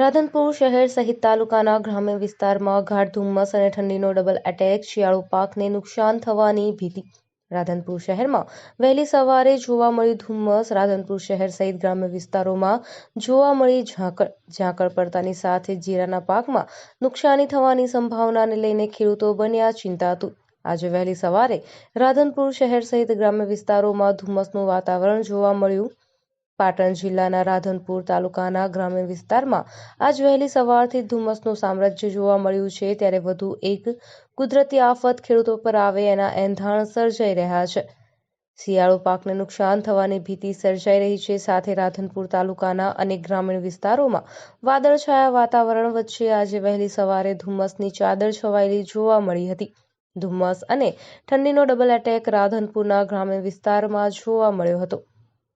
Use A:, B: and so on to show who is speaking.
A: રાધનપુર શહેર સહિત તાલુકાના ગ્રામ્ય વિસ્તારમાં ગાઢ ધુમ્મસ અને ઠંડીનો ડબલ એટેક શિયાળુ પાકને નુકસાન થવાની ભીતિ. રાધનપુર શહેરમાં વહેલી સવારે જોવા મળી ધુમ્મસ, રાધનપુર શહેર સહિત ગ્રામ્ય વિસ્તારોમાં જોવા મળી ઝાકળ. ઝાકળ પડતાની સાથે જીરાના પાકમાં નુકસાની થવાની સંભાવનાને લઈને ખેડૂતો બન્યા ચિંતાતુર. આજે વહેલી સવારે રાધનપુર શહેર સહિત ગ્રામ્ય વિસ્તારોમાં ધુમ્મસનું વાતાવરણ જોવા મળ્યું. પાટણ જિલ્લાના રાધનપુર તાલુકાના ગ્રામ્ય વિસ્તારમાં આજ વહેલી સવારથી ધુમ્મસનું સામ્રાજ્ય જોવા મળ્યું છે. ત્યારે વધુ એક કુદરતી આફત ખેડૂતો પર આવે એના એંધાણ સર્જાઈ રહ્યા છે. શિયાળુ પાકને નુકસાન થવાની ભીતિ સર્જાઈ રહી છે. સાથે રાધનપુર તાલુકાના અનેક ગ્રામીણ વિસ્તારોમાં વાદળછાયા વાતાવરણ વચ્ચે આજે વહેલી સવારે ધુમ્મસની ચાદર છવાયેલી જોવા મળી હતી. ધુમ્મસ અને ઠંડીનો ડબલ એટેક રાધનપુરના ગ્રામ્ય વિસ્તારમાં જોવા મળ્યો હતો.